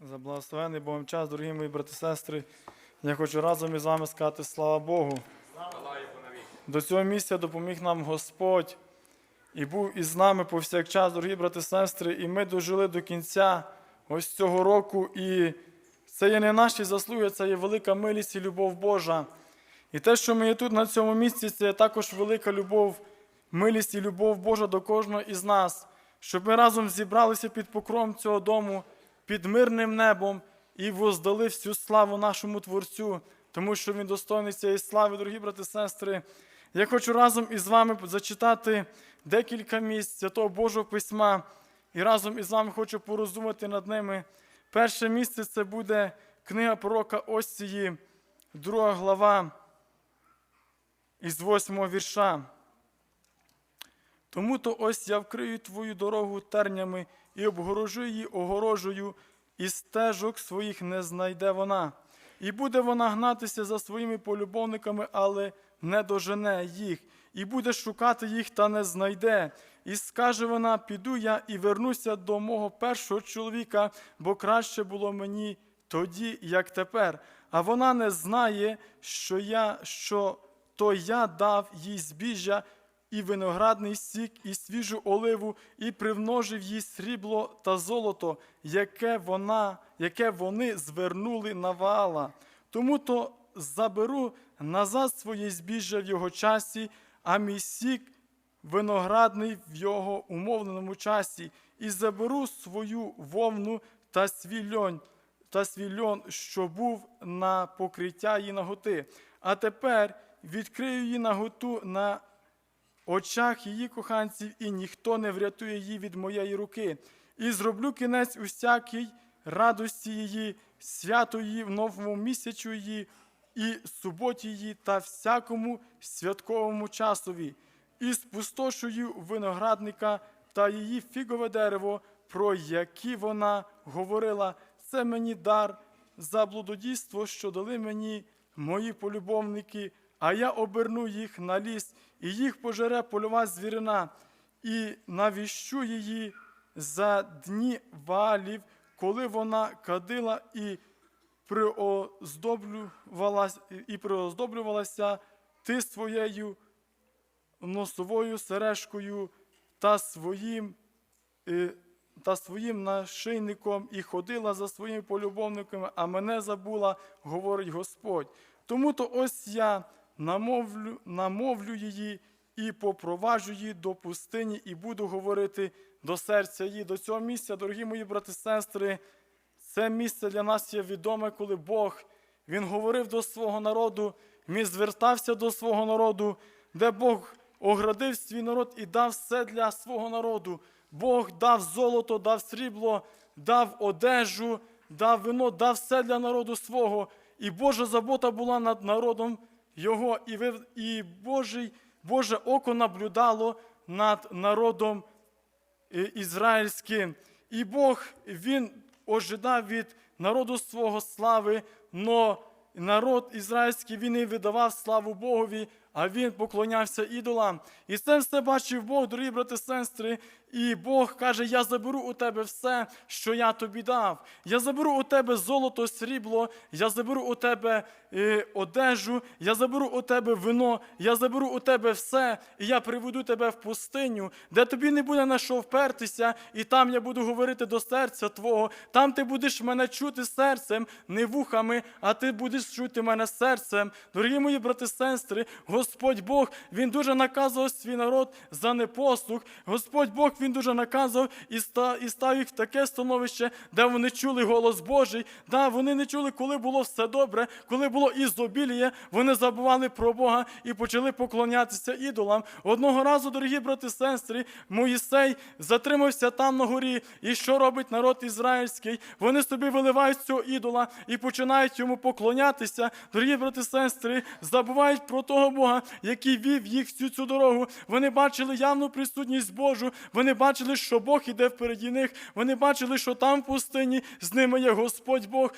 За благословений Богом час, дорогі мої брати і сестри. Я хочу разом із вами сказати слава Богу. До цього місця допоміг нам Господь і був із нами повсякчас, дорогі брати і сестри, і ми дожили до кінця ось цього року. І це є не наші заслуги, це є велика милість і любов Божа. І те, що ми є тут на цьому місці, це є також велика любов, милість і любов Божа до кожного із нас, щоб ми разом зібралися під покром цього дому, під мирним небом і воздали всю славу нашому Творцю, тому що Він достойний цієї слави, дорогі брати і сестри. Я хочу разом із вами зачитати декілька місць Святого Божого Письма, і разом із вами хочу пороздумати над ними. Перше місце це буде книга пророка Осії, друга глава із восьмого вірша. Тому то ось я вкрию твою дорогу тернями і обгорожу її огорожею, і стежок своїх не знайде вона. І буде вона гнатися за своїми полюбовниками, але не дожене їх, і буде шукати їх, та не знайде. І скаже вона: піду я і вернуся до мого першого чоловіка, бо краще було мені тоді, як тепер. А вона не знає, що я, що то я дав їй збіжжя, і виноградний сік, і свіжу оливу, і привножив їй срібло та золото, яке, вона, яке вони звернули на Ваала. Тому то заберу назад своє збіжжя в його часі, а мій сік виноградний в його умовленому часі, і заберу свою вовну та свій льонь, та свій льон, що був на покриття її наготи. А тепер відкрию її наготу на очах її коханців, і ніхто не врятує її від моєї руки. І зроблю кінець усякій радості її, свято її, в новому місяцю її, і суботі її та всякому святковому часові, і спустошую виноградника та її фігове дерево, про які вона говорила, це мені дар за блудодійство, що дали мені мої полюбовники, а я оберну їх на ліс, і їх пожере польова звірина, і навіщу її за дні валів, коли вона кадила і приоздоблювалася, і приоздоблювалася ти своєю носовою сережкою та своїм, е, та своїм нашийником і ходила за своїми полюбовниками, а мене забула, говорить Господь. Тому то ось я намовлю, намовлю її і попроваджу її до пустині, і буду говорити до серця її. До цього місця, дорогі мої брати і сестри, це місце для нас є відоме, коли Бог Він говорив до свого народу, він звертався до свого народу, де Бог оградив свій народ і дав все для свого народу. Бог дав золото, дав срібло, дав одежу, дав вино, дав все для народу свого. І Божа забота була над народом його, і, ви, і Божий, Боже око наблюдало над народом е, ізраїльським. І Бог він ожидав від народу свого слави, но народ ізраїльський він не видавав славу Богові, а він поклонявся ідолам. І це все бачив Бог, дорогі брати і сестри. І Бог каже: Я заберу у тебе все, що я тобі дав. Я заберу у тебе золото, срібло, я заберу у тебе е, одежу, я заберу у тебе вино, я заберу у тебе все, і я приведу тебе в пустиню, де тобі не буде на що впертися, і там я буду говорити до серця Твого. Там ти будеш мене чути серцем, не вухами, а ти будеш чути мене серцем. Дорогі мої брати і сестри, Господь Бог, Він дуже наказував свій народ за непослух. Господь Бог він дуже наказував і став, їх в таке становище, де вони чули голос Божий. Да, вони не чули, коли було все добре, коли було ізобіліє, вони забували про Бога і почали поклонятися ідолам. Одного разу, дорогі брати і сестри, Моїсей затримався там на горі. І що робить народ ізраїльський? Вони собі виливають цього ідола і починають йому поклонятися. Дорогі брати і сестри, забувають про того Бога. Бога, який вів їх всю цю дорогу. Вони бачили явну присутність Божу. Вони бачили, що Бог іде впереді них. Вони бачили, що там в пустині з ними є Господь Бог,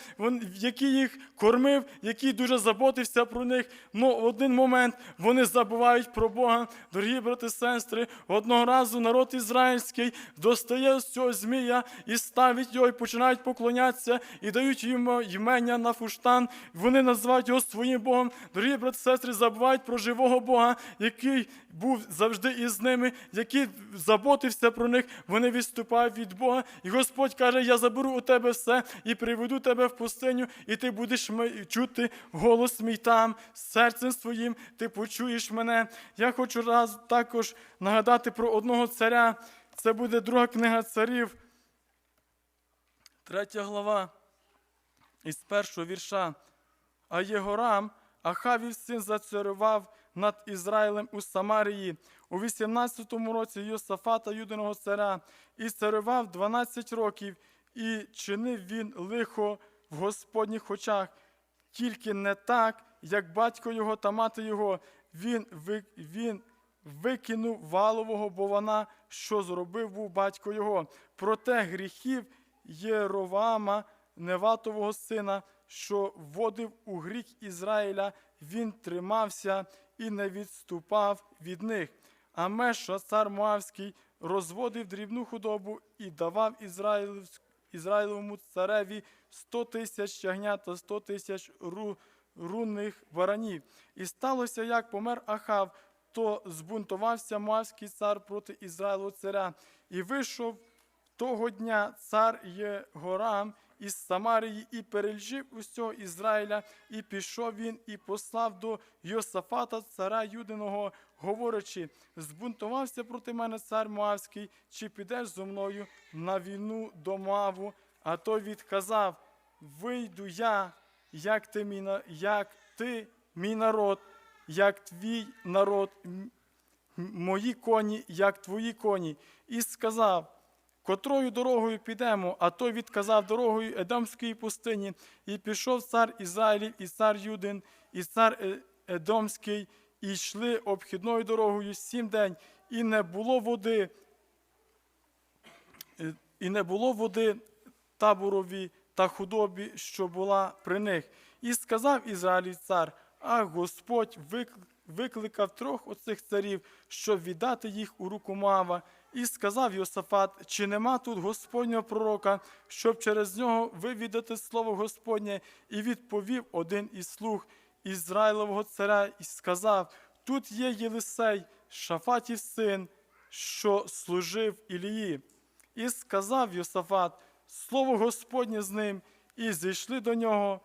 який їх кормив, який дуже заботився про них. Ну, в один момент вони забувають про Бога. Дорогі брати і сестри, одного разу народ ізраїльський достає з цього змія і ставить його, і починають поклонятися, і дають йому ймення на фуштан. Вони називають його своїм Богом. Дорогі брати і сестри, забувають про живого Бога, який був завжди із ними, який заботився про них. Вони відступають від Бога. І Господь каже: Я заберу у тебе все і приведу тебе в пустиню, і ти будеш чути голос мій там, серцем своїм, ти почуєш мене. Я хочу раз також нагадати про одного царя. Це буде друга книга царів, третя глава із першого вірша. А Єгорам, Ахавів син зацарював над Ізраїлем у Самарії у 18-му році Йосафата Юдиного царя, і царював 12 років, і чинив він лихо в Господніх очах, тільки не так, як батько його та мати його. Він, він викинув валового бована, що зробив був батько його. Проте гріхів Єровама, Неватового сина, що вводив у гріх Ізраїля, він тримався і не відступав від них. А Меша, цар Моавський, розводив дрібну худобу і давав Ізраїловому цареві 100 тисяч ягнят та 100 тисяч ру, рунних баранів. І сталося, як помер Ахав, то збунтувався Моавський цар проти Ізраїлу царя. І вийшов того дня цар Єгорам із Самарії і перельжив усього Ізраїля, і пішов він і послав до Йосафата, цара Юдиного, говорячи: збунтувався проти мене цар Моавський, чи підеш зо мною на війну до Моаву? А той відказав: Вийду я, як ти мій, як ти, мій народ, як твій народ, мої коні, як твої коні. І сказав, котрою дорогою підемо, а той відказав дорогою Едомської пустині, і пішов цар Ізраїлів, і цар Юдин, і цар Е- Едомський, і йшли обхідною дорогою сім день, і не було води, Е, і не було води таборові та худобі, що була при них. І сказав Ізраїлів цар, а Господь вик- викликав трьох оцих царів, щоб віддати їх у руку Моава. І сказав Йосафат, чи нема тут Господнього пророка, щоб через нього вивідати слово Господнє, і відповів один із слуг Ізраїлового царя і сказав: Тут є Єлисей, Шафатів син, що служив Ілії. І сказав Йосафат, слово Господнє з ним, і зійшли до нього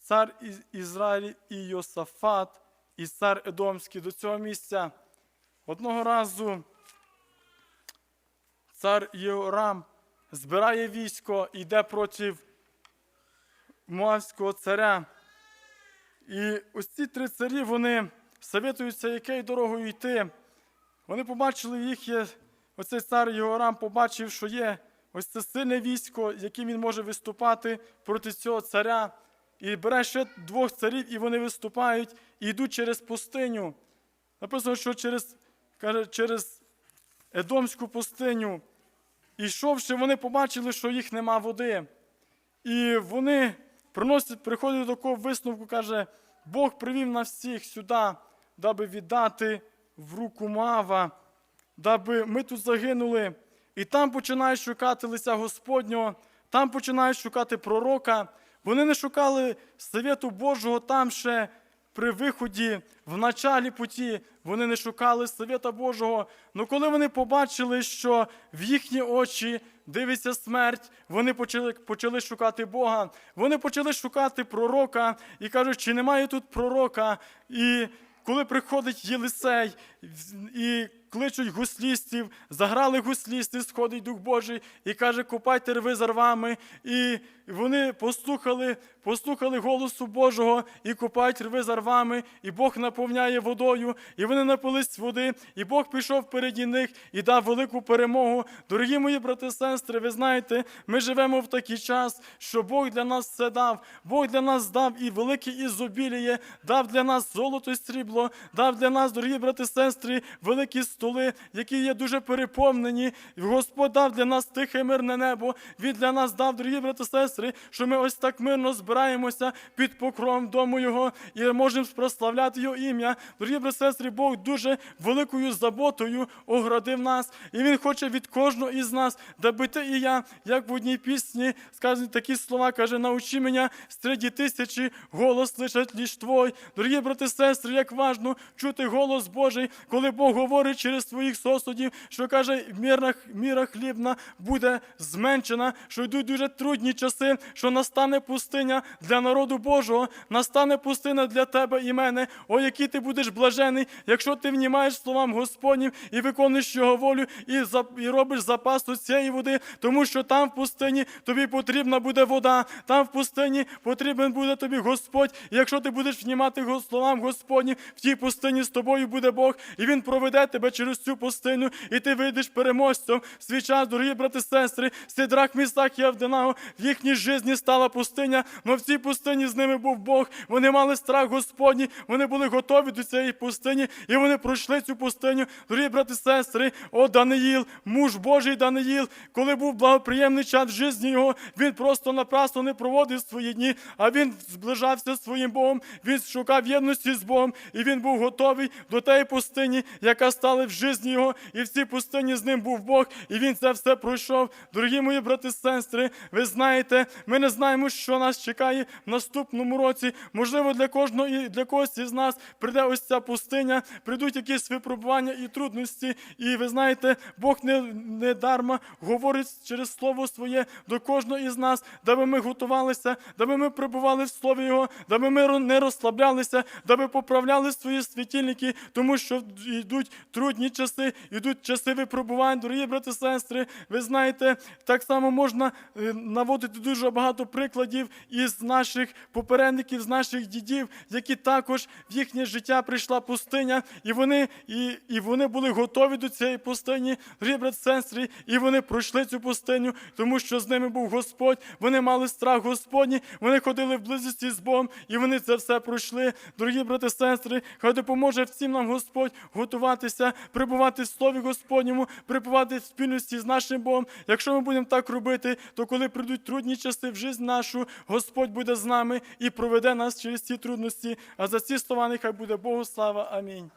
цар Із- Ізраїлів і Йосафат, і цар Едомський до цього місця. Одного разу цар Єорам збирає військо і йде проти Моавського царя. І ось ці три царі вони советуються, якою дорогою йти. Вони побачили їх, є, оцей цар Єгорам побачив, що є ось це сильне військо, яким він може виступати проти цього царя. І бере ще двох царів, і вони виступають і йдуть через пустиню. Написано, що через, каже, через Едомську пустиню. І йшовши, вони побачили, що їх нема води. І вони приносять, приходять до такого висновку, каже, Бог привів нас всіх сюди, даби віддати в руку Мава, даби ми тут загинули. І там починають шукати лиця Господнього, там починають шукати пророка. Вони не шукали Совету Божого там ще при виході в началі путі. Вони не шукали Совета Божого. Але коли вони побачили, що в їхні очі дивиться смерть, вони почали, почали шукати Бога. Вони почали шукати пророка і кажуть, чи немає тут пророка. І коли приходить Єлисей і кличуть гуслістів, заграли гуслісти, сходить Дух Божий і каже, копайте рви за рвами. І вони послухали, послухали голосу Божого і копають рви за рвами, і Бог наповняє водою, і вони напились води, і Бог пішов впереді них і дав велику перемогу. Дорогі мої брати і сестри, ви знаєте, ми живемо в такий час, що Бог для нас все дав. Бог для нас дав і велике ізобіліє, дав для нас золото і срібло, дав для нас, дорогі брати і сестри, великі столи, які є дуже переповнені. Господь дав для нас тихе мирне небо. Він для нас дав, дорогі брати сестри, що ми ось так мирно збираємося під покровом дому Його і можемо прославляти Його ім'я. Дорогі брати сестри, Бог дуже великою заботою оградив нас, і Він хоче від кожного із нас, даби ти і я, як в одній пісні, сказані такі слова, каже, научи мене серед тисячі голос слышать лиш твой. Дорогі брати сестри, як важно чути голос Божий, коли Бог говорить через своїх сосудів, що каже, міра, міра хлібна буде зменшена, що йдуть дуже трудні часи, що настане пустиня для народу Божого, настане пустиня для тебе і мене. О, який ти будеш блажений, якщо ти внімаєш словам Господнім і виконуєш його волю, і, за, і робиш запасу цієї води, тому що там в пустині тобі потрібна буде вода, там в пустині потрібен буде тобі Господь. І якщо ти будеш внімати словам Господнім, в тій пустині з тобою буде Бог, і Він проведе тебе через цю пустиню, і ти вийдеш переможцем. Свій час, дорогі брати і сестри, в Сидрах містах і Авденаго, в їхній житті стала пустиня, але в цій пустині з ними був Бог. Вони мали страх Господній, вони були готові до цієї пустині, і вони пройшли цю пустиню. Дорогі брати і сестри, о Даниїл, муж Божий Даниїл, коли був благоприємний час в житті його, він просто напрасно не проводив свої дні, а він зближався зі своїм Богом, він шукав єдності з Богом, і він був готовий до тієї пустині, яка стала в житті його, і в цій пустині з ним був Бог, і він це все пройшов. Дорогі мої брати і сестри, ви знаєте, ми не знаємо, що нас чекає в наступному році. Можливо, для кожного і для когось із нас прийде ось ця пустиня, прийдуть якісь випробування і трудності. І ви знаєте, Бог не, не дарма говорить через слово своє до кожного із нас, даби ми готувалися, даби ми прибували в слові Його, даби ми не розслаблялися, даби поправляли свої світильники, тому що йдуть трудні часи, йдуть часи випробувань, дорогі брати сестри. Ви знаєте, так само можна е, наводити дуже багато прикладів із наших попередників, з наших дідів, які також в їхнє життя прийшла пустиня, і вони, і, і вони були готові до цієї пустині, дорогі брати сестри, і вони пройшли цю пустиню, тому що з ними був Господь, вони мали страх Господній, вони ходили в близості з Богом, і вони це все пройшли. Дорогі брати сестри, хай допоможе всім нам Господь готуватися, прибувати в Слові Господньому, прибувати в спільності з нашим Богом. Якщо ми будемо так робити, то коли прийдуть трудні часи в життя нашу, Господь буде з нами і проведе нас через ці трудності. А за ці слова нехай буде Богу слава. Амінь.